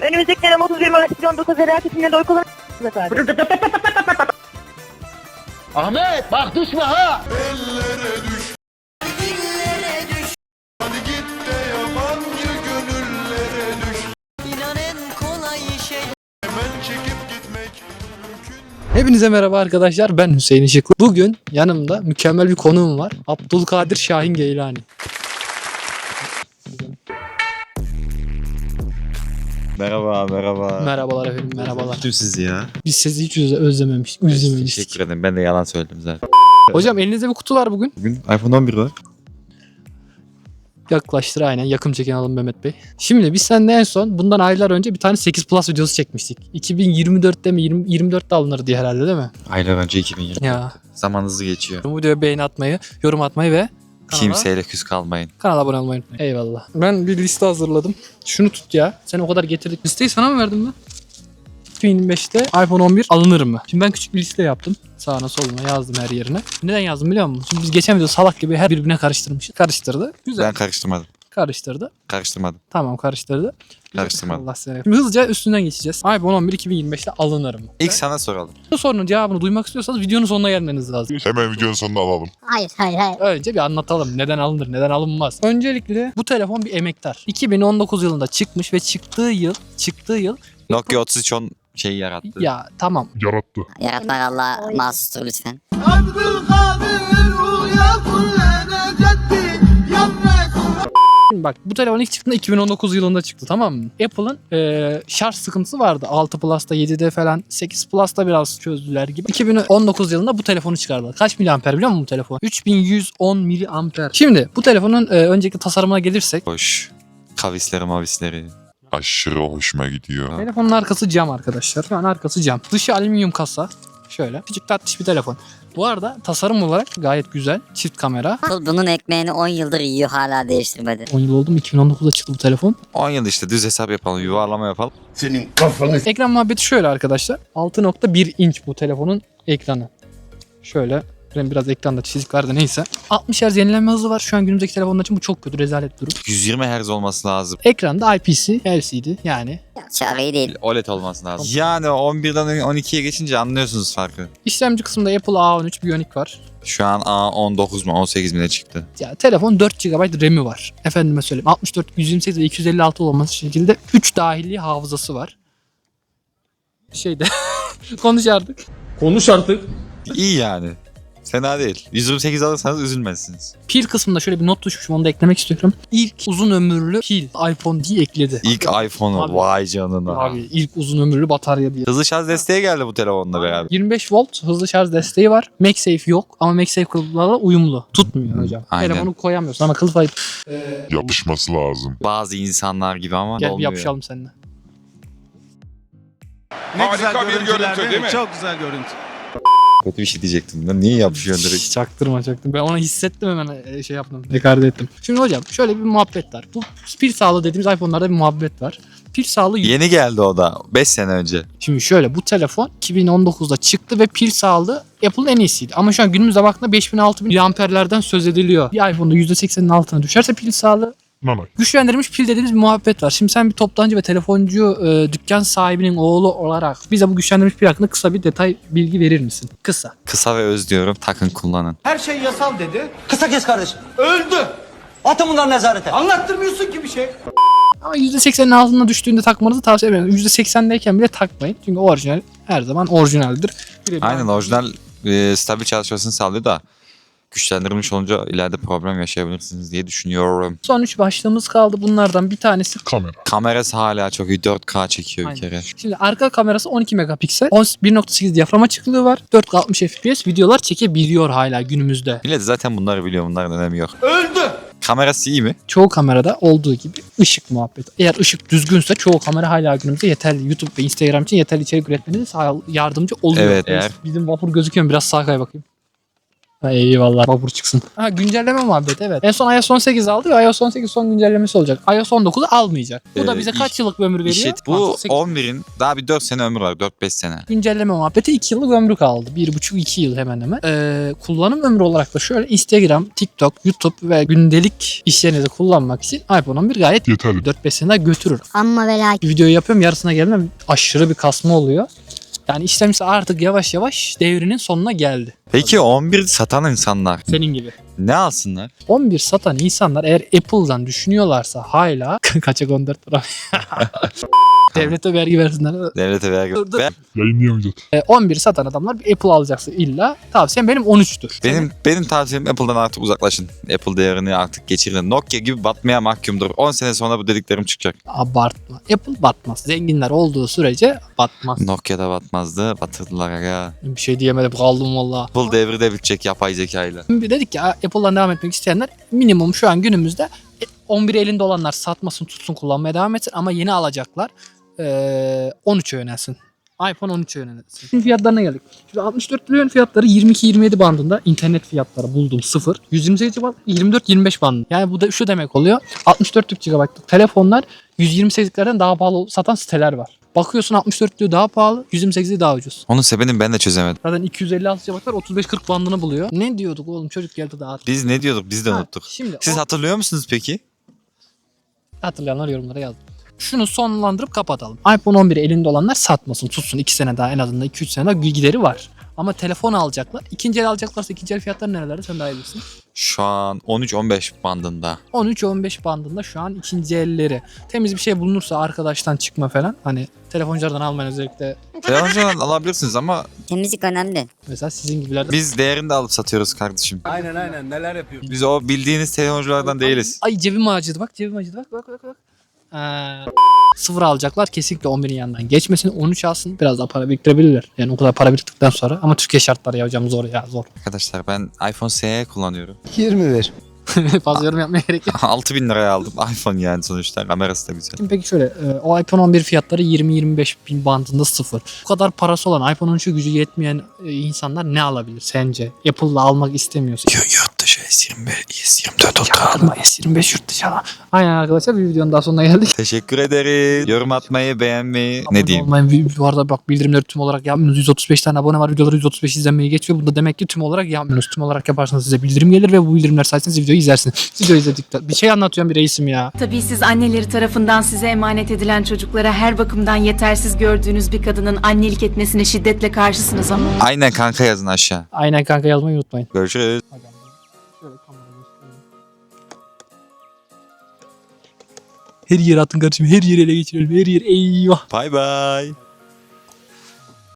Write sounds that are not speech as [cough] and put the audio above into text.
Önümüzdeki dönem 31 Mart 2019 felaketinde de oy kullanacağız efendim. Ahmet bak düşme ha. Hepinize merhaba arkadaşlar. Ben Hüseyin Işıklı. Bugün yanımda mükemmel bir konuğum var. Abdülkadir Şahin Geylani. Merhaba, merhaba. Merhabalar efendim, merhabalar. Öptüm sizi ya. Biz sizi hiç özle- özlememiş, özlememiştik. Teşekkür ederim. Ben de yalan söyledim zaten. Hocam elinizde bir kutu var bugün. Bugün iPhone 11 var. Yaklaştır aynen. Yakın çekin alın Mehmet Bey. Şimdi biz seninle en son bundan aylar önce bir tane 8 Plus videosu çekmiştik. 2024'te mi 20, 24'te alınır diye herhalde değil mi? Aylar önce 2020. Ya. Zaman hızlı geçiyor. Bu videoya beğeni atmayı, yorum atmayı ve kanala, Kimseyle küs kalmayın. kanala abone olmayı unutmayın. Eyvallah. Ben bir liste hazırladım. Şunu tut ya. Sen o kadar getirdik. Listeyi sana mı verdim ben? 2025'te iPhone 11 alınır mı? Şimdi ben küçük bir liste yaptım. Sağına soluna yazdım her yerine. Neden yazdım biliyor musun? Şimdi biz geçen video salak gibi her birbirine karıştırmışız. Karıştırdı. Güzel. Ben karıştırmadım. Karıştırdı. Karıştırmadım. Tamam karıştırdı. Karıştırmadım. Allah seni. Şimdi hızlıca üstünden geçeceğiz. iPhone 11 2025'te alınır mı? İlk sana soralım. Bu sorunun cevabını duymak istiyorsanız videonun sonuna gelmeniz lazım. Hemen videonun sonunda alalım. Hayır hayır hayır. Önce bir anlatalım. Neden alınır, neden alınmaz. Öncelikle bu telefon bir emektar. 2019 yılında çıkmış ve çıktığı yıl, çıktığı yıl Nokia 3310 şeyi yarattı. ya tamam Yarattı. Yaratmak Allah mahsustur lütfen. Şimdi bak bu telefon ilk çıktığında 2019 yılında çıktı tamam mı? Apple'ın eee, şarj sıkıntısı vardı. 6 Plus'ta 7'de falan 8 Plus'ta biraz çözdüler gibi. 2019 yılında bu telefonu çıkardılar. Kaç miliamper biliyor musun bu telefon? 3110 miliamper. Şimdi bu telefonun eee, önceki tasarımına gelirsek Hoş. Kavisleri mavisleri. Aşırı hoşuma gidiyor. Telefonun arkası cam arkadaşlar. Şu an arkası cam. Dışı alüminyum kasa. Şöyle. Küçük tatlış bir telefon. Bu arada tasarım olarak gayet güzel. Çift kamera. Bunun ekmeğini 10 yıldır yiyor hala değiştirmedi. 10 yıl oldu mu? 2019'da çıktı bu telefon. 10 yıl işte düz hesap yapalım, yuvarlama yapalım. Ekran muhabbeti şöyle arkadaşlar. 6.1 inç bu telefonun ekranı. Şöyle. Ben biraz ekranda çizik vardı neyse. 60 Hz yenilenme hızı var. Şu an günümüzdeki telefonlar için bu çok kötü. Rezalet bir durum. 120 Hz olması lazım. Ekranda IPS LCD yani. Çare iyi değil. OLED olması lazım. Yani 11'den 12'ye geçince anlıyorsunuz farkı. İşlemci kısmında Apple A13 Bionic var. Şu an A19 mu 18 mi ne çıktı? Ya telefon 4 GB RAM'i var. Efendime söyleyeyim 64, 128 ve 256 olması şekilde 3 dahili hafızası var. Şeyde [laughs] konuş artık. Konuş artık. İyi yani. Fena değil. 128 alırsanız üzülmezsiniz. Pil kısmında şöyle bir not düşmüşüm onu da eklemek istiyorum. İlk uzun ömürlü pil iPhone diye ekledi. İlk iPhone'u Abi. vay canına. Abi ilk uzun ömürlü batarya diye. Hızlı şarj desteği geldi bu telefonla beraber. 25 volt hızlı şarj desteği var. MagSafe yok ama MagSafe kılıflarla uyumlu. Tutmuyor hocam. Aynen. Telefonu koyamıyorsun ama kılıf ayıp. Yapışması lazım. Bazı insanlar gibi ama Gel bir olmuyor. yapışalım seninle. Ne Harika güzel bir görüntüler görüntü, değil mi? Çok güzel görüntü. Kötü bir şey diyecektim. Ben niye yapışıyorsun direkt? Hiç çaktırma çaktırma. Ben onu hissettim hemen e, şey yaptım. Ekarte ettim. Şimdi hocam şöyle bir muhabbet var. Bu pil sağlığı dediğimiz iPhone'larda bir muhabbet var. Pil sağlığı Yeni geldi o da. 5 sene önce. Şimdi şöyle bu telefon 2019'da çıktı ve pil sağlığı Apple'ın en iyisiydi. Ama şu an günümüze baktığında 5000 6000 miliamperlerden söz ediliyor. Bir iPhone'da %80'in altına düşerse pil sağlığı Nanay. güçlendirilmiş pil dediğimiz bir muhabbet var. Şimdi sen bir toptancı ve telefoncu e, dükkan sahibinin oğlu olarak bize bu güçlendirilmiş pil hakkında kısa bir detay bilgi verir misin? Kısa. Kısa ve öz diyorum. Takın kullanın. Her şey yasal dedi. Kısa kes kardeşim. Öldü. Atın bunları nezarete. Anlattırmıyorsun ki bir şey. Ama %80'in altına düştüğünde takmanızı tavsiye ederim. %80'deyken bile takmayın. Çünkü orijinal her zaman orijinaldir. Birebir Aynen orijinal e, stabil çalışmasını sağlıyor da güçlendirilmiş olunca ileride problem yaşayabilirsiniz diye düşünüyorum. Son 3 başlığımız kaldı. Bunlardan bir tanesi Kamera. Kamerası hala çok iyi. 4K çekiyor bir Aynen. kere. Şimdi arka kamerası 12 megapiksel. 1.8 diyafram açıklığı var. 4K 60 FPS videolar çekebiliyor hala günümüzde. Millet zaten bunları biliyor. Bunların önemi yok. Öldü. Kamerası iyi mi? Çoğu kamerada olduğu gibi ışık muhabbeti. Eğer ışık düzgünse çoğu kamera hala günümüzde yeterli. YouTube ve Instagram için yeterli içerik üretmenize yardımcı oluyor. Evet, eğer- Bizim vapur gözüküyor mu? Biraz sağa kay bakayım. Ha, eyvallah babur çıksın. Ha güncelleme muhabbeti evet. En son iOS 18 aldı ve iOS 18 son güncellemesi olacak. iOS 19'u almayacak. Bu da Ee, bize iş- kaç yıllık bir ömür veriyor? İşte bu Ha, sekiz- 11'in daha bir 4 sene ömrü var. 4-5 sene. güncelleme muhabbeti 2 yıllık ömrü kaldı. 1,5-2 yıl hemen hemen. Ee, kullanım ömrü olarak da şöyle Instagram, TikTok, YouTube ve gündelik işlerinizi kullanmak için iPhone 11 gayet Yeterli. 4-5 sene daha götürür. Amma ve lakin. Videoyu yapıyorum yarısına gelmem aşırı bir kasma oluyor. Yani işlemcisi artık yavaş yavaş devrinin sonuna geldi. Peki 11 satan insanlar Senin gibi. ne alsınlar? 11 satan insanlar eğer Apple'dan düşünüyorlarsa hala kaçak 14 lira. Devlete vergi versinler. Devlete vergi. Dur, dur. Ben- Yayınlayamayacağız. E, 11 satan adamlar bir Apple alacaksın illa. Tavsiyem benim 13'tür. benim benim tavsiyem Apple'dan artık uzaklaşın. Apple değerini artık geçirin. Nokia gibi batmaya mahkumdur. 10 sene sonra bu dediklerim çıkacak. Abartma. Apple batmaz. Zenginler olduğu sürece batmaz. Nokia'da batmazdı. Batırdılar aga. Bir şey diyemedim kaldım valla. Apple devri de bitecek yapay zekayla. Şimdi dedik ki Apple'dan devam etmek isteyenler minimum şu an günümüzde e, 11 elinde olanlar satmasın tutsun kullanmaya devam etsin ama yeni alacaklar ee, 13'e yönelsin. iPhone 13'e yönelsin. Şimdi fiyatlarına geldik. Şimdi 64 milyon fiyatları 22-27 bandında internet fiyatları buldum sıfır. 128 band 24-25 bandında. Yani bu da şu demek oluyor. 64 GB'lık telefonlar 128'lerden daha pahalı satan siteler var. Bakıyorsun 64'lüğü daha pahalı, 128'i daha ucuz. Onun sebebini ben de çözemedim. Zaten 256 GB'lar 35-40 bandını buluyor. Ne diyorduk oğlum çocuk geldi daha. Biz ne diyorduk biz de Ha, unuttuk. Şimdi Siz o- hatırlıyor musunuz peki? hatırlayanlar yorumlara yazın. Şunu sonlandırıp kapatalım. iPhone 11 elinde olanlar satmasın, tutsun. 2 sene daha en azından 2-3 sene daha gideri var. Ama telefon alacaklar. İkinci el alacaklarsa ikinci el fiyatları nerelerde sen daha iyi bilirsin. Şu an 13-15 bandında. 13-15 bandında şu an ikinci elleri. Temiz bir şey bulunursa arkadaştan çıkma falan. Hani telefonculardan almayın özellikle. Telefoncudan alabilirsiniz ama Temizlik önemli. Mesela sizin gibilerden. biz değerini de alıp satıyoruz kardeşim. Aynen aynen neler yapıyor. Biz o bildiğiniz telefonculardan değiliz. Ay cebim acıdı bak cebim acıdı bak bak bak bak. Ee, sıfır alacaklar kesinlikle 11'in yanından geçmesin 13 alsın biraz daha para biriktirebilirler. Yani o kadar para biriktirdikten sonra ama Türkiye şartları ya hocam zor ya zor. Arkadaşlar ben iPhone SE kullanıyorum. 20 ver. [laughs] Fazla yorum yapmaya gerek yok. [laughs] 6000 liraya aldım. [laughs] iPhone yani sonuçta. Kamerası da güzel. Şimdi peki şöyle e, o iPhone 11 fiyatları 20-25 bin bandında sıfır. Bu kadar parası olan iPhone 13'ü gücü yetmeyen e, insanlar ne alabilir sence? Apple'la almak istemiyorsun. Yurt dışı S25, S24 Ultra Alma S25 yurt dışı. Aynen arkadaşlar bir videonun daha sonuna geldik. Teşekkür ederiz. Yorum atmayı, beğenmeyi Abone ne diyeyim. olmayın. Bu arada bak bildirimleri tüm olarak yapmıyorsunuz. 135 tane abone var. Videoları 135 izlenmeyi geçiyor. Bu da demek ki tüm olarak yapmıyorsunuz. Tüm olarak yaparsanız size bildirim gelir ve bu bildirimler sayesinde siz videoyu izlersiniz. Video izledikten. Bir şey anlatıyorum bir reisim ya. Tabii siz anneleri tarafından size emanet edilen çocuklara her bakımdan yetersiz gördüğünüz bir kadının annelik etmesine şiddetle karşısınız ama. Aynen kanka yazın aşağı. Aynen kanka yazmayı unutmayın. Görüşürüz. Şöyle Her yere atın kardeşim. Her yere ele geçirelim. Her yer eyvah. Bay bay.